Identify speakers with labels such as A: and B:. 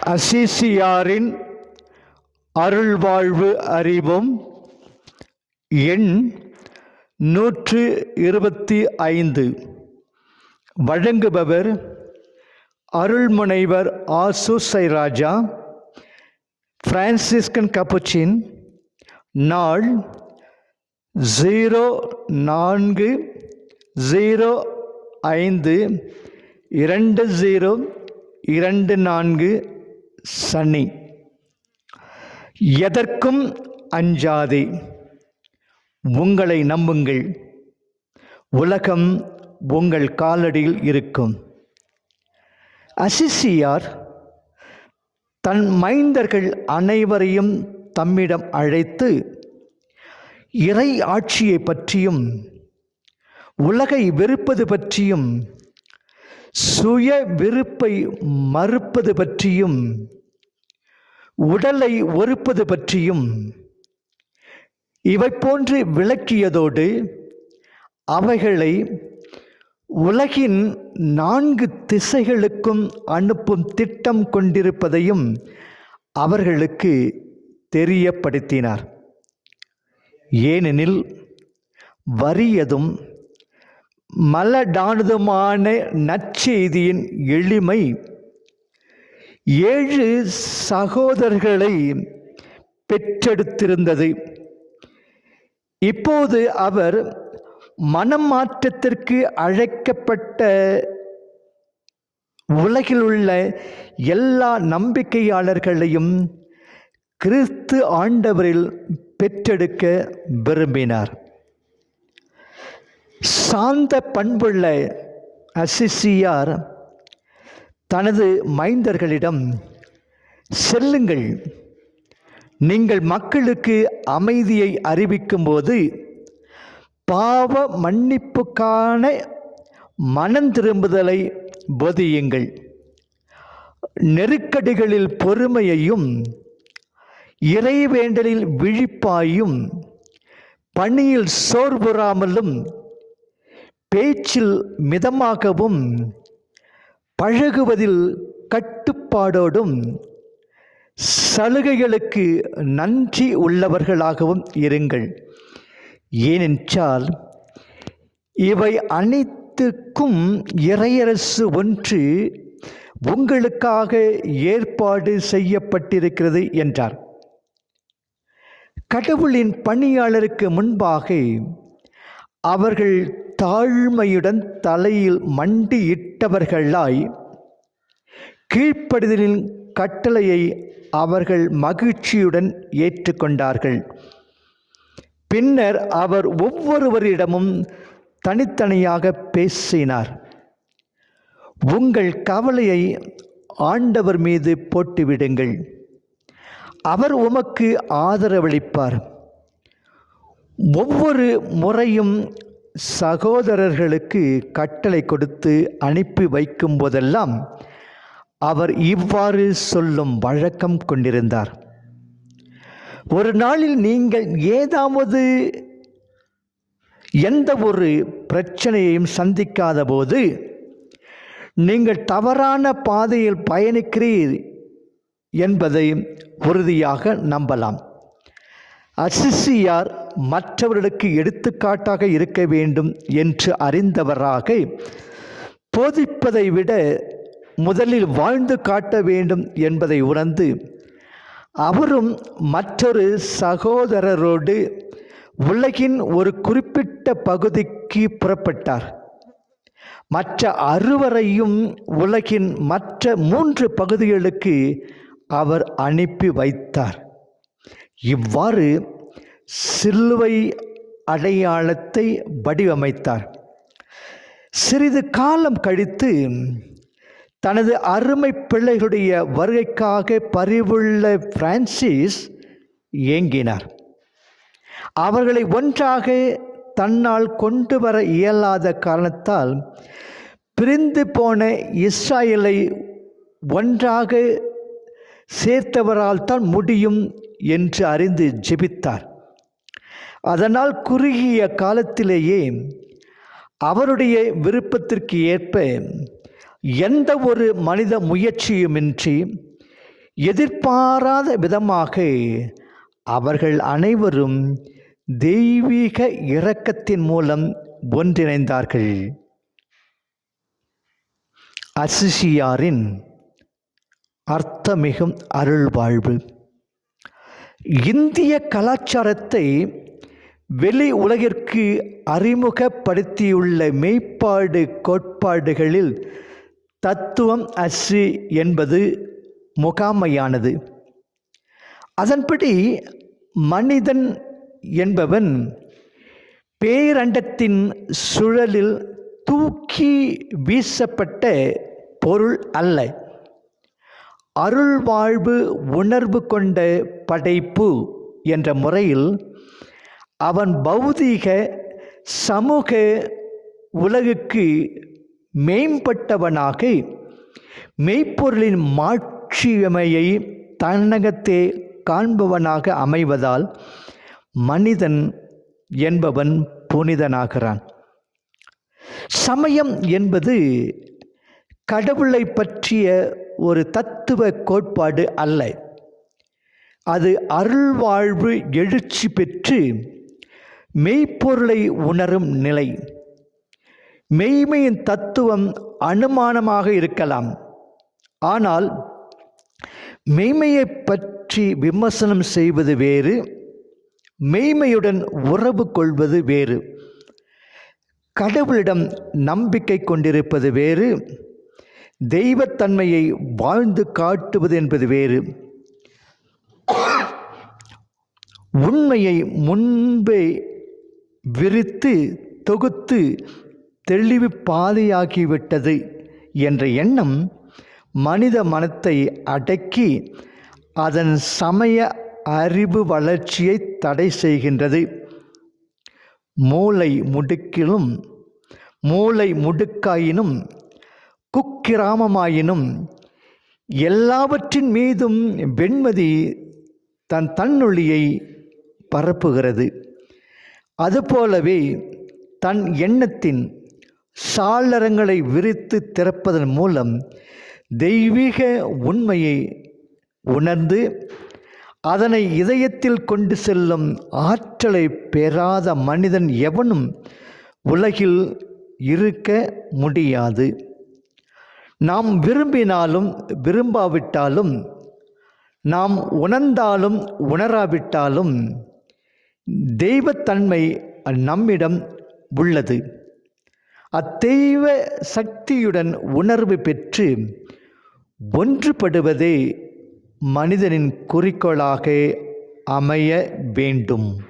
A: அசிசியாரின் அருள்வாழ்வு அறிவும் எண் நூற்று இருபத்தி ஐந்து வழங்குபவர் அருள்முனைவர் ஆசுசை ராஜா பிரான்சிஸ்கன் கப்புச்சின் நாள் ஜீரோ நான்கு ஜீரோ ஐந்து இரண்டு ஜீரோ இரண்டு நான்கு சனி. எதற்கும் அஞ்சாதே. உங்களை நம்புங்கள். உலகம் உங்கள் காலடியில் இருக்கும். அசிசியார் தன் மைந்தர்கள் அனைவரையும் தம்மிடம் அழைத்து இறை ஆட்சியை பற்றியும் உலகை வெறுப்பது பற்றியும் சுய வெறுப்பை மறுப்பது பற்றியும் உடலை ஒறுப்பது பற்றியும் இவை போன்று விளக்கியதோடு அவைகளை உலகின் நான்கு திசைகளுக்கும் அனுப்பும் திட்டம் கொண்டிருப்பதையும் அவர்களுக்கு தெரியப்படுத்தினார். ஏனெனில் வறியதும் மலடானதுமான நற்செய்தியின் எளிமை ஏழு சகோதரர்களை பெற்றெடுத்திருந்தது. இப்போது அவர் மனம் மாற்றத்திற்கு அழைக்கப்பட்ட உலகில் உள்ள எல்லா நம்பிக்கையாளர்களையும் கிறிஸ்து ஆண்டவரில் பெற்றெடுக்க விரும்பினார். சாந்த பண்புள்ள அசிசியார் தனது மைந்தர்களிடம் செல்லுங்கள். நீங்கள் மக்களுக்கு அமைதியை அறிவிக்கும்போது பாவ மன்னிப்புக்கான மனம் திரும்புதலை போதியுங்கள். நெருக்கடிகளில் பொறுமையையும் இறைவேண்டலில் விழிப்பாயும் பணியில் சோர்வுறாமலும் பேச்சில் மிதமாகவும் பழகுவதில் கட்டுப்பாடோடும் சலுகைகளுக்கு நன்றி உள்ளவர்களாகவும் இருங்கள். ஏனென்றால் இவை அனைத்துக்கும் இறையரசு ஒன்று உங்களுக்காக ஏற்பாடு செய்யப்பட்டிருக்கிறது என்றார். கடவுளின் பணியாளருக்கு முன்பாக அவர்கள் தாழ்மையுடன் தலையில் மண்டியிட்டவர்களாய் கீழ்ப்படுதலின் கட்டளையை அவர்கள் மகிழ்ச்சியுடன் ஏற்றுக்கொண்டார்கள். பின்னர் அவர் ஒவ்வொருவரிடமும் தனித்தனியாக பேசினார். உங்கள் கவலையை ஆண்டவர் மீது போட்டுவிடுங்கள். அவர் உமக்கு ஆதரவளிப்பார். ஒவ்வொரு முறையும் சகோதரர்களுக்கு கட்டளை கொடுத்து அனுப்பி வைக்கும் போதெல்லாம் அவர் இவ்வாறு சொல்லும் வழக்கம் கொண்டிருந்தார். ஒரு நாளில் நீங்கள் ஏதாவது எந்த ஒரு பிரச்சனையையும் சந்திக்காத போது நீங்கள் தவறான பாதையில் பயணிக்கிறீர் என்பதை உறுதியாக நம்பலாம். அசிசியார் மற்றவர்களுக்கு எடுத்துக்காட்டாக இருக்க வேண்டும் என்று அறிந்தவராக போதிப்பதை விட முதலில் வாழ்ந்து காட்ட வேண்டும் என்பதை உணர்ந்து அவரும் மற்றொரு சகோதரரோடு உலகின் ஒரு குறிப்பிட்ட பகுதிக்கு புறப்பட்டார். மற்ற அறுவரையும் உலகின் மற்ற மூன்று பகுதிகளுக்கு அவர் அனுப்பி வைத்தார். இவ்வாறு சிலுவை அடையாளத்தை வடிவமைத்தார். சிறிது காலம் கழித்து தனது அருமை பிள்ளைகளுடைய வருகைக்காக பரிவுள்ள பிரான்சிஸ் ஏங்கினார் அவர்களை ஒன்றாக தன்னால் கொண்டு வர இயலாத காரணத்தால் பிரிந்து போன இஸ்ராயலை ஒன்றாக சேர்த்தவரால் தான் முடியும் என்று அறிந்து ஜெபித்தார். அதனால் குறுகிய காலத்திலேயே அவருடைய விருப்பத்திற்கு ஏற்ப எந்த ஒரு மனித முயற்சியுமின்றி எதிர்பாராத விதமாக அவர்கள் அனைவரும் தெய்வீக இரக்கத்தின் மூலம் ஒன்றிணைந்தார்கள். அசிசியாரின் அர்த்தமிகும் அருள் வாழ்வு இந்திய கலாச்சாரத்தை வெளி உலகிற்கு அறிமுகப்படுத்தியுள்ள மெய்ப்பாடு கோட்பாடுகளில் தத்துவம் அசு என்பது முகாமையானது. அதன்படி மனிதன் என்பவன் பேரண்டத்தின் சுழலில் தூக்கி வீசப்பட்ட பொருள் அல்ல. அருள்வாழ்வு உணர்வு கொண்ட படைப்பு என்ற முறையில் அவன் பௌதீக சமூக உலகுக்கு மேம்பட்டவனாக மெய்ப்பொருளின் மாட்சியமையை தன்னகத்தே காண்பவனாக அமைவதால் மனிதன் என்பவன் புனிதனாகிறான். சமயம் என்பது கடவுளை பற்றிய ஒரு தத்துவ கோட்பாடு அல்ல. அது அருள்வாழ்வு எழுச்சி பெற்று மெய்ப்பொருளை உணரும் நிலை. மெய்மையின் தத்துவம் அனுமானமாக இருக்கலாம். ஆனால் மெய்மையை பற்றி விமர்சனம் செய்வது வேறு மெய்மையுடன் உறவு கொள்வது வேறு கடவுளிடம் நம்பிக்கை கொண்டிருப்பது வேறு தெய்வத்தன்மையை வாழ்ந்து காட்டுவது என்பது வேறு. உண்மையை முன்பே விரித்து தொகுத்து தெளிவு பாதையாகிவிட்டது என்ற எண்ணம் மனித மனத்தை அடக்கி அதன் சமய அறிவு வளர்ச்சியை தடை செய்கின்றது. மூளை முடுக்கிலும் மூளை முடுக்காயினும் குக்கிராமமாயினும் எல்லாவற்றின் மீதும் வெண்மதி தன் தன்னொழியை பரப்புகிறது. அதுபோலவே தன் எண்ணத்தின் சாளரங்களை விரித்து திறப்பதன் மூலம் தெய்வீக உண்மையை உணர்ந்து அதனை இதயத்தில் கொண்டு செல்லும் ஆற்றலை பெறாத மனிதன் எவனும் உலகில் இருக்க முடியாது. நாம் விரும்பினாலும் விரும்பாவிட்டாலும் நாம் உணர்ந்தாலும் உணராவிட்டாலும் தெய்வத்தன்மை நம்மிடம் உள்ளது. அத்தெய்வ சக்தியுடன் உணர்வு பெற்று ஒன்றுபடுவதே மனிதனின் குறிக்கோளாக அமைய வேண்டும்.